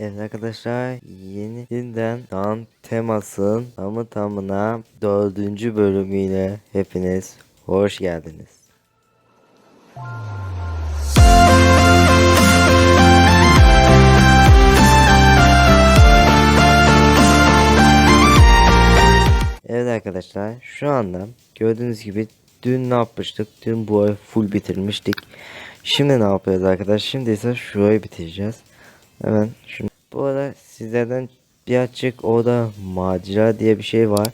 Evet arkadaşlar yeni yeniden Dan temasın tamı tamına dördüncü bölümüyle hepiniz hoş geldiniz. Evet arkadaşlar şu anda gördüğünüz gibi dün ne yapmıştık? Dün bu ay full bitirmiştik. Şimdi ne yapıyoruz arkadaşlar? Şimdi ise şurayı bitireceğiz. Hemen şunu. Bu arada sizlerden bir açık orada macera diye bir şey var.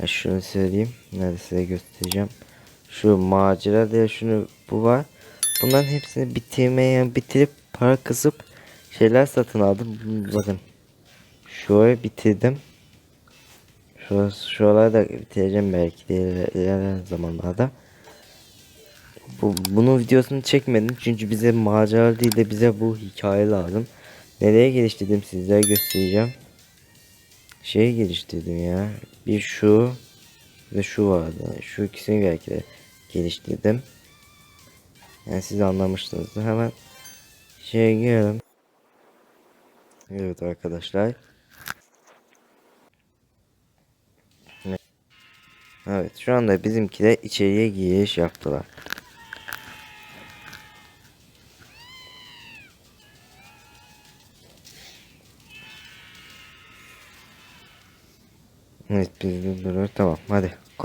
Ya şunu söyleyeyim. Nerede size göstereceğim. Şu macera diye şunu bu var. Bunların hepsini bitirmeye yani bitirip para kısıp şeyler satın aldım. Bakın. Şurayı bitirdim. Şurası, şuraları da bitireceğim belki ilerleyen zamanlarda. Bu, bunun videosunu çekmedim çünkü bize macera değil de bize bu hikaye lazım. Nereye geliştirdim sizlere göstereceğim. Şey geliştirdim ya. Bir şu ve şu vardı. Şu ikisini belki de geliştirdim. Yani siz anlamışsınızdır. Hemen şeye girelim. Evet arkadaşlar. Evet şu anda bizimkiler içeriye giriş yaptılar.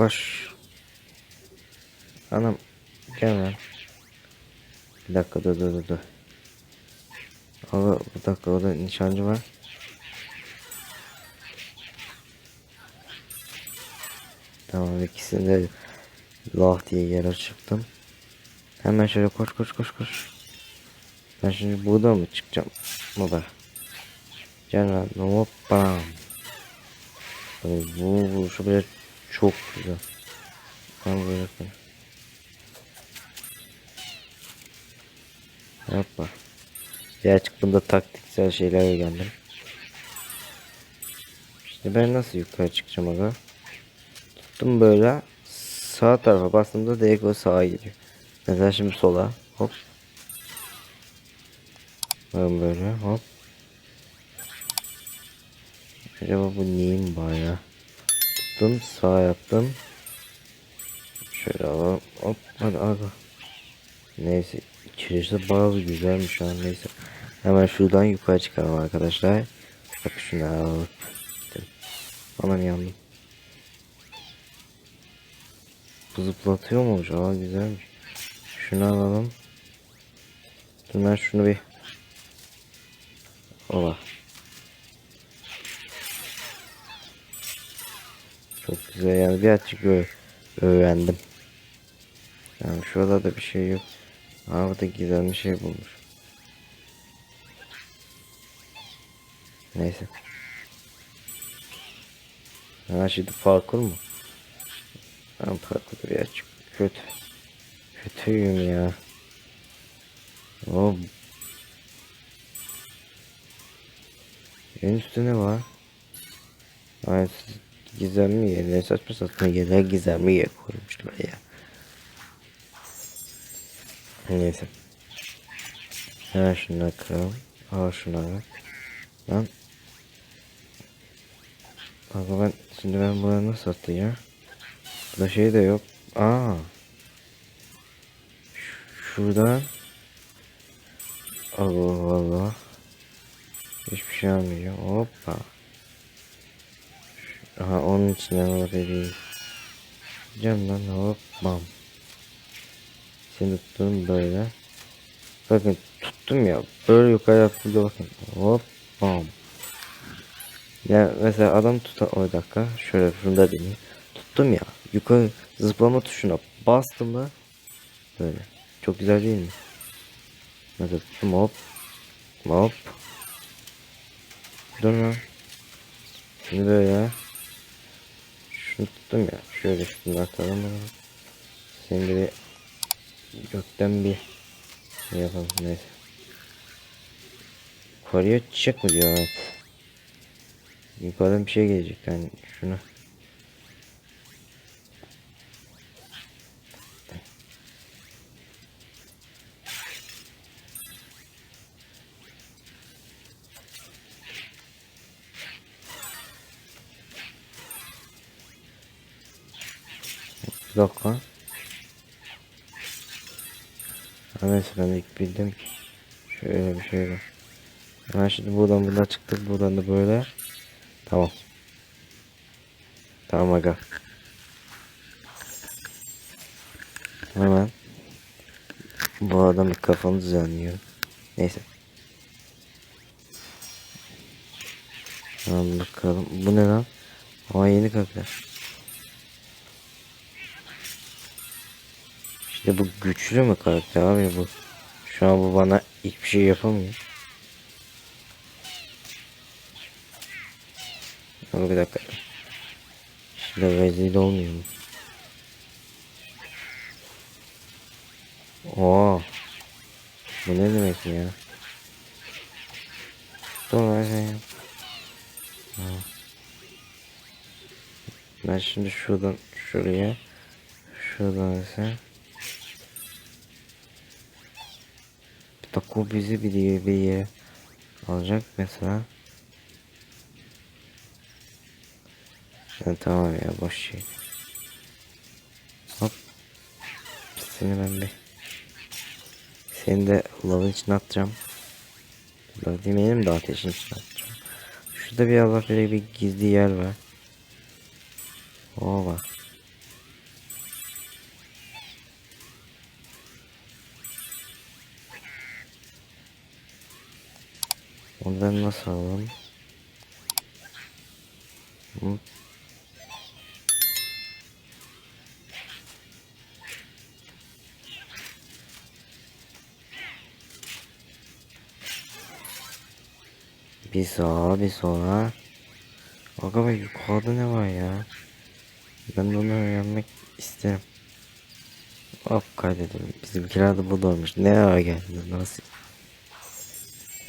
Koş. Anam gel lan. Bir dakika dur dur dur. dur. Ama bir dakika orada nişancı var. Tamam ikisini de lah diye yere çıktım. Hemen şöyle koş koş koş koş. Ben şimdi burada mı çıkacağım? Burada. Gel lan hoppa. Bu vuruşu bile çok güzel. Ben böyle yapayım. Yapma. Birazcık bunda taktiksel şeyler öğrendim. İşte ben nasıl yukarı çıkacağım aga? Tuttum böyle sağ tarafa bastığımda direkt o sağa gidiyor. Mesela şimdi sola hop. Ben böyle hop. Acaba bu neyin bayağı? Tuttum sağ yaptım. Şöyle alalım hop hadi aga. Neyse içerisi bir güzelmiş ha neyse. Hemen şuradan yukarı çıkalım arkadaşlar. Bak şunu alıp. Aman yandım. Bu zıplatıyor mu? Aa güzelmiş. Şunu alalım. Dur ben şunu bir. Ola. Çok güzel yani birazcık ö- öğrendim. Yani şurada da bir şey yok. Aa burada güzel bir şey bulmuş. Neyse. Ha şimdi parkur mu? Ben parkur birazcık kötü. Kötüyüm ya. O En üstte ne var? Ay gizemli yerine saçma saçma yerler gizemli yer koymuşlar ya. Neyse. Ha şunları kıralım. Al şunları. Lan. Kanka ben şimdi ben buraya nasıl atlayacağım? Burada şey de yok. Aa. Şuradan. Allah Allah. Hiçbir şey almayacağım. Hoppa. Aha onun içinden değil. Gideceğim lan hop bam. Seni tuttum böyle. Bakın tuttum ya. Böyle yukarı yaptığımda bakın. Hop bam. Ya mesela adam tutan o dakika şöyle şunu da deneyeyim. Tuttum ya yukarı zıplama tuşuna bastım mı böyle. Çok güzel değil mi? Mesela tuttum hop hop. Dur lan. Şimdi böyle. Şunu tuttum ya. Şöyle şunu atalım. Şimdi bir gökten bir şey yapalım neyse. Yukarıya çıkacak mı diyor evet. Yukarıdan bir şey gelecek yani şunu. Bir dakika. Neyse ben ilk bildim. Şöyle bir var. Ha şimdi buradan buradan çıktık. Buradan da böyle. Tamam. Tamam aga. Hemen. Bu adam bir kafanı düzenliyor. Neyse. Tamam bakalım. Bu ne lan? Aa yeni karakter. İşte bu güçlü mü karakter abi bu? Şu an bu bana hiçbir şey yapamıyor. Ama bir dakika. Şimdi rezil olmuyor mu? Oo. Bu ne demek ya? Dur yap. Ha. Ben şimdi şuradan şuraya şuradan ise Bak o bizi bir yere, bir yere alacak mesela. Ya tamam ya boş şey. Hop. Seni ben bir. Seni de lavın içine atacağım. Lav demeyelim de ateşin içine atacağım. Şurada bir Allah böyle bir gizli yer var. O var. Ondan nasıl alalım? Hı? Bir sağa bir sola. Aga yukarıda ne var ya? Ben onu öğrenmek isterim. Hop kaydedelim. Bizimkiler de burada olmuş. Ne ara geldi? Nasıl?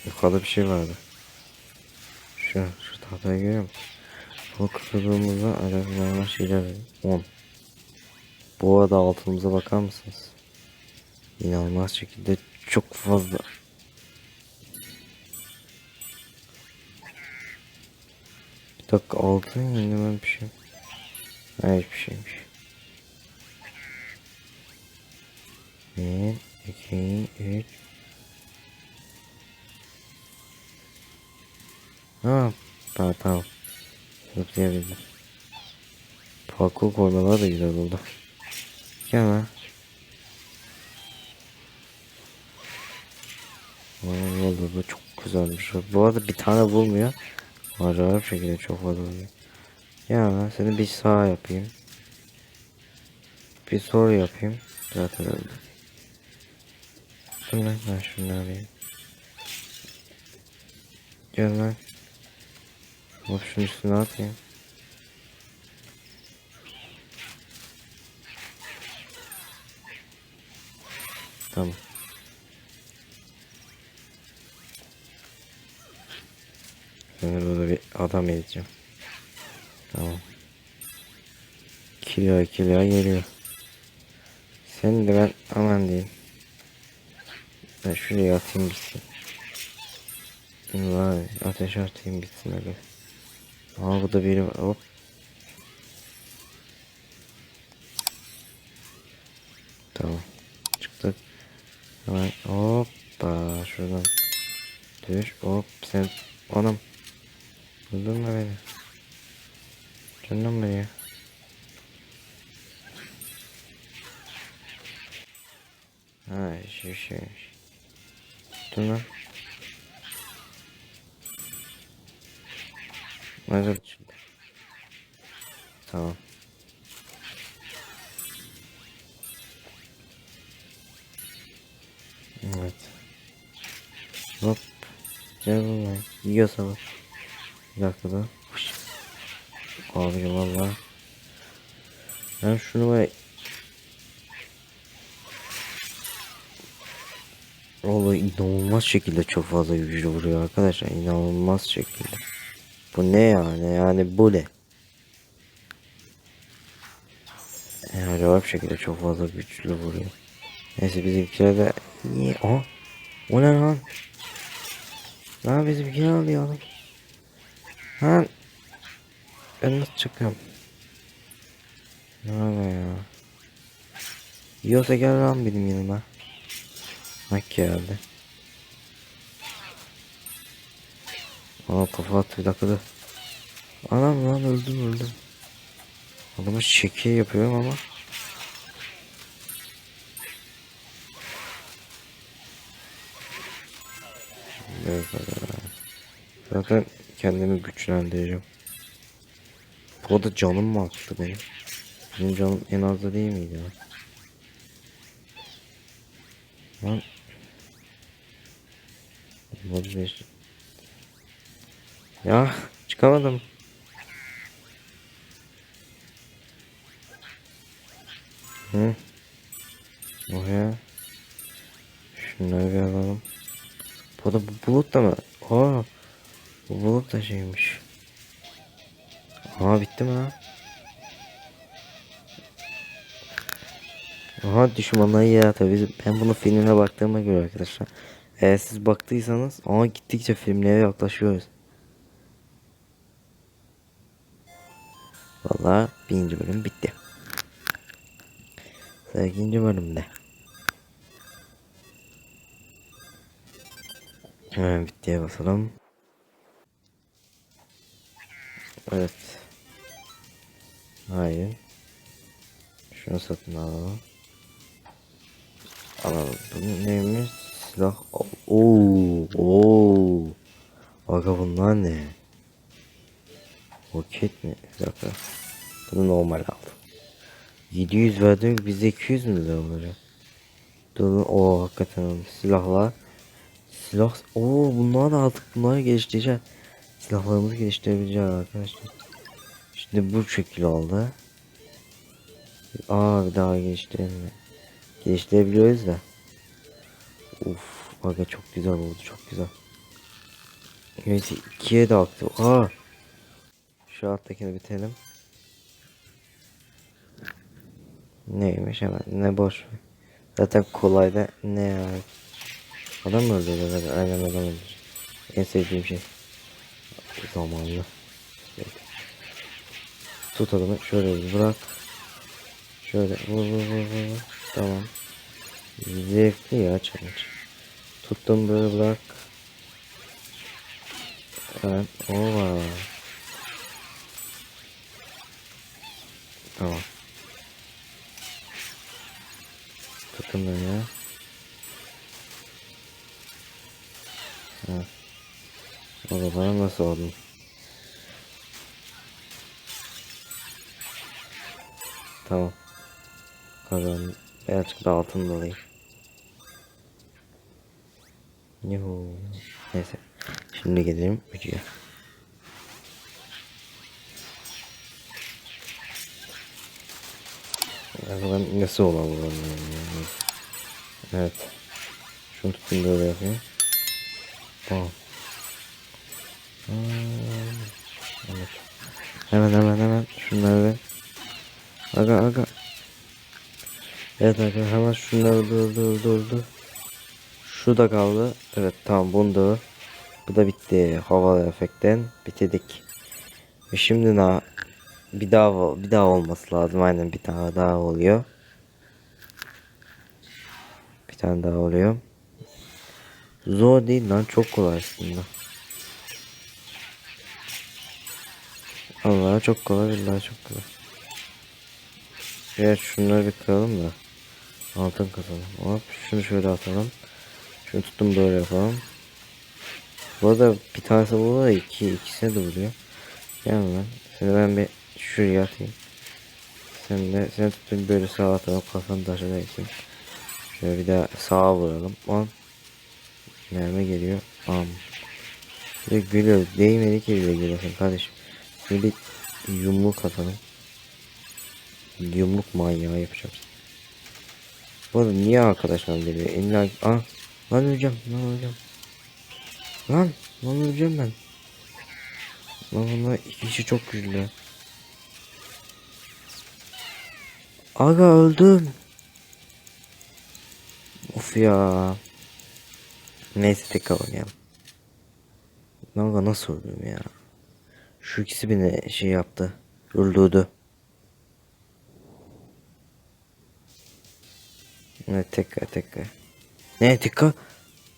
Yukarıda bir şey vardı. Şu, şu tahtayı görüyor musun? Bu kırdığımızda alevlenme şeyler 10. Bu arada altımıza bakar mısınız? İnanılmaz şekilde çok fazla. Bir dakika altın yenilmem bir şey. Hayır bir şeymiş. Bir, iki, üç. Ha, tamam tamam. Zıplayabildim. Parkur koymalar da güzel oldu. Gel lan. Oldu bu çok güzelmiş. Bu arada bir tane bulmuyor. Acayip şekilde çok fazla oluyor. Ya seni bir sağ yapayım. Bir sol yapayım. Zaten öldü. Dur lan ben şunu alayım. Gel lan. Hop şunun üstüne atayım. Tamam. Seni burada bir adam edeceğim. Tamam. Kilo kilo geliyor. Seni de ben aman diyeyim. Ben şuraya atayım gitsin. Vay ateş atayım bitsin öyle. Aa bu da biri var. Hop. Tamam. Çıktık. Hemen hoppa Evet. Hop. Gel buraya. Yiyorsa bak. Bir dakika da. Abicim valla. Ben şunu var. Vallahi inanılmaz şekilde çok fazla güçlü vuruyor arkadaşlar. inanılmaz şekilde. Bu ne yani? Yani bu ne? Yani acayip şekilde çok fazla güçlü vuruyor. Neyse bizimkiler de niye? Aha. O ne lan? Lan bizimkiler alıyor oğlum. Lan. Ben nasıl çıkıyorum? Ne oluyor ya? Yiyorsa gel lan benim yanıma. Bak geldi. Aa kafa attı dur. Anam lan öldüm öldüm. Adamı şekil yapıyorum ama. Zaten kendimi güçlendireceğim. Bu arada canım mı arttı benim? Benim canım en az da değil miydi ya? Lan. Vazgeç. Ya çıkamadım. Hı. Oh ya. Şunları bir alalım. Bu da bu bulut da mı? Aa. Bu bulut da şeymiş. Aha bitti mi lan? Aha düşmanlar ya tabii ben bunu filmine baktığıma göre arkadaşlar. Eğer siz baktıysanız ama gittikçe filmlere yaklaşıyoruz. Vallahi birinci bölüm bitti. Sıra ikinci bölümde. Hemen bittiye basalım. Evet. Hayır. Şunu satın alalım. Alalım. Bu neymiş? Silah. Oo, oo. Aga bunlar ne? Roket mi? Bir. Bunu normal aldım. 700 verdim bize 200 mü lira olacak? Dur o hakikaten silahlar. Silah. Oo bunlar da aldık. Bunları geliştireceğiz. Silahlarımızı geliştirebileceğiz arkadaşlar. Şimdi bu şekil oldu. Aa bir daha geliştirelim. Geliştirebiliyoruz da. Uf aga çok güzel oldu çok güzel. Evet ikiye de aktı. Aa. Şu alttakini bitirelim. Neymiş hemen ne boş. Zaten kolay da ne ya. Adam mı öldürdü zaten aynen adam öldürdü. En sevdiğim şey. Zamanlı. Evet. Tut adamı şöyle bırak. Şöyle vur vur vur vur. Tamam. Zevkli ya challenge. Tuttum böyle bırak. Evet. Ova. Tamam. Tutun beni da bana nasıl oldun? Tamam. Kazandım. Birazcık da altın dolayı. Yuhu. Neyse. Şimdi gidelim. Ya ben nasıl yani. Evet. Şunu tutayım böyle yapayım. Tamam. Evet. Hemen hemen hemen şunları. Aga aga. Evet aga hemen şunları dur dur dur dur. Şu da kaldı. Evet tamam bunu. Bu da bitti. Havalı efektten bitirdik. Ve şimdi na bir daha bir daha olması lazım. Aynen bir tane daha oluyor. Bir tane daha oluyor. Zor değil lan çok kolay aslında. Allah çok kolay billahi çok kolay. Evet şunları bir kıralım da. Altın kazalım. Hop şunu şöyle atalım. Şunu tuttum böyle yapalım. Bu arada bir tanesi burada iki ikisine de vuruyor. Gel lan. Seni ben bir şuraya atayım. Sen de sen tutun böyle sağa atalım kafanı taşa değsin. Şöyle bir daha sağa vuralım. On. Mermi geliyor. Am. Ve gülüyor. Değmedi ki bile gülüyorsun kardeşim. Şöyle bir yumruk atalım. Yumruk manyağı yapacağım. Bu arada niye arkadaşlar geliyor? İlla ah lan öleceğim lan öleceğim. Lan lan öleceğim ben. Lan bunlar iki kişi çok güçlü. Aga öldüm. Of ya. Neyse tekrar oynayalım. Aga nasıl öldüm ya. Şu ikisi beni şey yaptı. Öldürdü. Evet tekrar tekrar. Ne tekrar?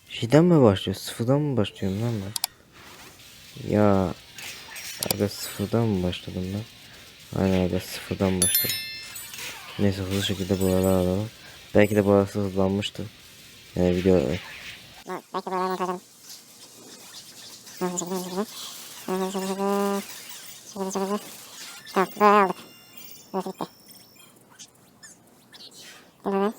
Şeyden mi başlıyor? Sıfırdan mı başlıyorum lan ben? Ya Aga sıfırdan mı başladım ben? Aynen aga sıfırdan başladım. Neyse hızlı şekilde buraları alalım. Belki de burası hızlanmıştı. Yani video Belki buraları montaj alalım. Hızlı şekilde hızlı şekilde. Hızlı şekilde hızlı. Şöyle şöyle. Tamam burayı aldık. Burası bitti. Buradan.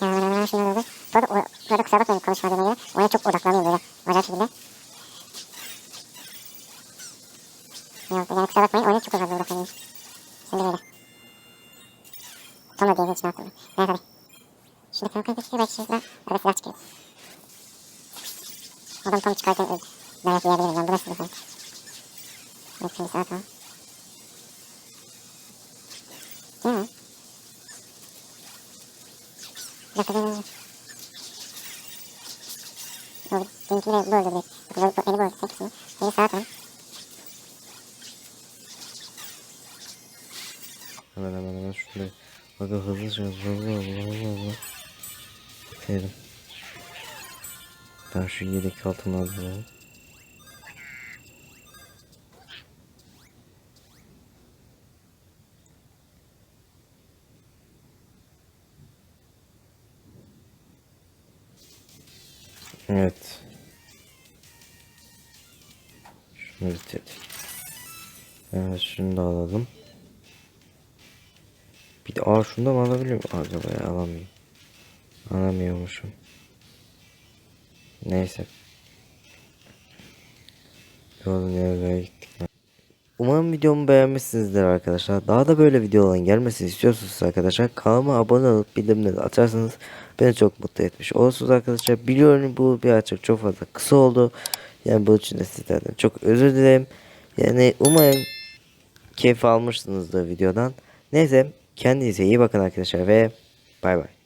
Yani buradan şimdi oldu. Bu arada, o- bu arada kusura bakmayın konuşmadığıma göre. Oyuna çok odaklanıyorum böyle. Acayip şekilde. Yok yani kusura bakmayın oyuna çok odaklanıyorum. Şimdi böyle. Tam da diyebiliriz için aklımda. Evet hadi. Şimdi kalkan kaçıyor belki şuradan arada silah çıkıyor. Adam tam çıkarken öldü. Ben yapmayabilirim lan bu nasıl bir şey? Evet şimdi sağa tamam. Değil mi? Bir dakika dur dur dur. Yok benimki de bu öldü direkt. Yok bu- beni bu öldü tek kısmı. Beni sağa tamam. Hemen hemen hemen şurada. Aga hızlı hızlı hızlı hızlı hızlı. Bitirelim. Ben şu yedek altını alayım. Aa şunu da mı alabiliyor muyum? Acaba ya alamıyorum. Alamıyormuşum. Neyse. Yolun yerine gittik. Umarım videomu beğenmişsinizdir arkadaşlar. Daha da böyle videoların gelmesini istiyorsanız arkadaşlar kanalıma abone olup bildirimleri açarsanız beni çok mutlu etmiş olursunuz arkadaşlar. Biliyorum bu birazcık çok fazla kısa oldu. Yani bu için de sizlerden çok özür dilerim. Yani umarım keyif almışsınızdır videodan. Neyse kendinize iyi bakın arkadaşlar ve bay bay.